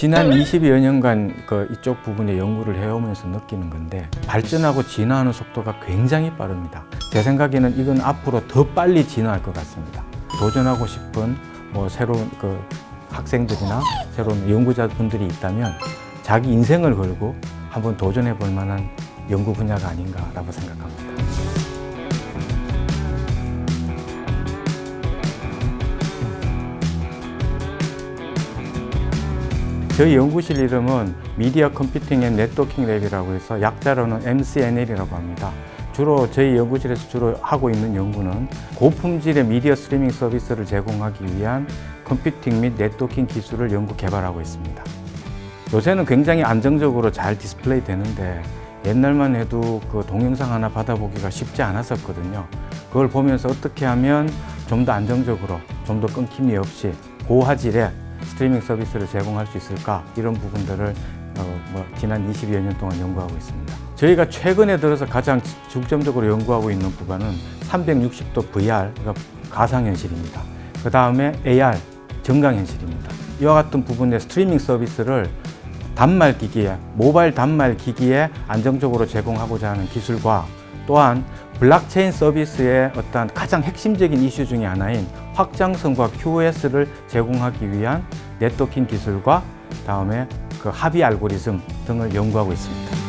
지난 20여 년간 그 이쪽 부분에 연구를 해오면서 느끼는 건데 발전하고 진화하는 속도가 굉장히 빠릅니다. 제 생각에는 이건 앞으로 더 빨리 진화할 것 같습니다. 도전하고 싶은 뭐 새로운 그 학생들이나 새로운 연구자분들이 있다면 자기 인생을 걸고 한번 도전해 볼 만한 연구 분야가 아닌가라고 생각합니다. 저희 연구실 이름은 미디어 컴퓨팅 앤 네트워킹 랩이라고 해서 약자로는 MCNL이라고 합니다. 주로 저희 연구실에서 주로 하고 있는 연구는 고품질의 미디어 스트리밍 서비스를 제공하기 위한 컴퓨팅 및 네트워킹 기술을 연구 개발하고 있습니다. 요새는 굉장히 안정적으로 잘 디스플레이 되는데 옛날만 해도 그 동영상 하나 받아보기가 쉽지 않았었거든요. 그걸 보면서 어떻게 하면 좀 더 안정적으로, 좀 더 끊김이 없이 고화질의 스트리밍 서비스를 제공할 수 있을까 이런 부분들을 어, 뭐 지난 20여 년 동안 연구하고 있습니다. 저희가 최근에 들어서 가장 중점적으로 연구하고 있는 부분은 360도 VR, 그러니까 가상현실입니다. 그 다음에 AR, 정강현실입니다. 이와 같은 부분의 스트리밍 서비스를 단말 기기에, 모바일 단말 기기에 안정적으로 제공하고자 하는 기술과 또한 블록체인 서비스의 어떤 가장 핵심적인 이슈 중의 하나인 확장성과 QoS를 제공하기 위한 네트워킹 기술과 다음에 그 합의 알고리즘 등을 연구하고 있습니다.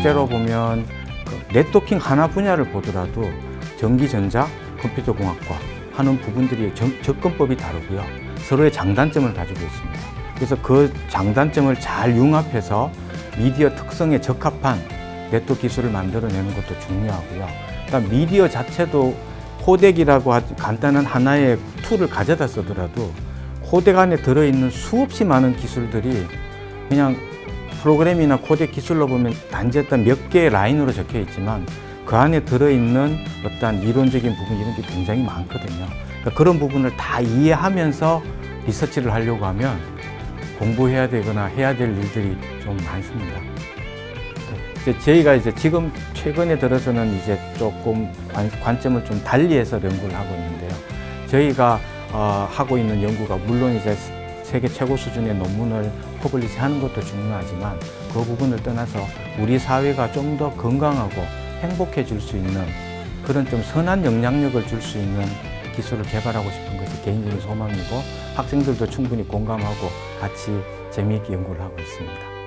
실제로 보면 그 네트워킹 하나 분야를 보더라도 전기전자, 컴퓨터공학과 하는 부분들이 정- 접근법이 다르고요. 서로의 장단점을 가지고 있습니다. 그래서 그 장단점을 잘 융합해서 미디어 특성에 적합한 네트워크 기술을 만들어내는 것도 중요하고요. 그러니까 미디어 자체도 코덱이라고 간단한 하나의 툴을 가져다 쓰더라도 코덱 안에 들어있는 수없이 많은 기술들이 그냥 프로그램이나 코덱 기술로 보면 단지 어떤 몇 개의 라인으로 적혀 있지만 그 안에 들어있는 어떤 이론적인 부분 이런 게 굉장히 많거든요. 그러니까 그런 부분을 다 이해하면서 리서치를 하려고 하면 공부해야 되거나 해야 될 일들이 좀 많습니다. 이제 저희가 이제 지금 최근에 들어서는 이제 조금 관, 관점을 좀 달리해서 연구를 하고 있는데요. 저희가 어, 하고 있는 연구가 물론 이제 세계 최고 수준의 논문을 퍼블리시 하는 것도 중요하지만 그 부분을 떠나서 우리 사회가 좀 더 건강하고 행복해질 수 있는 그런 좀 선한 영향력을 줄 수 있는 기술을 개발하고 싶은 것이 개인적인 소망이고 학생들도 충분히 공감하고 같이 재미있게 연구를 하고 있습니다.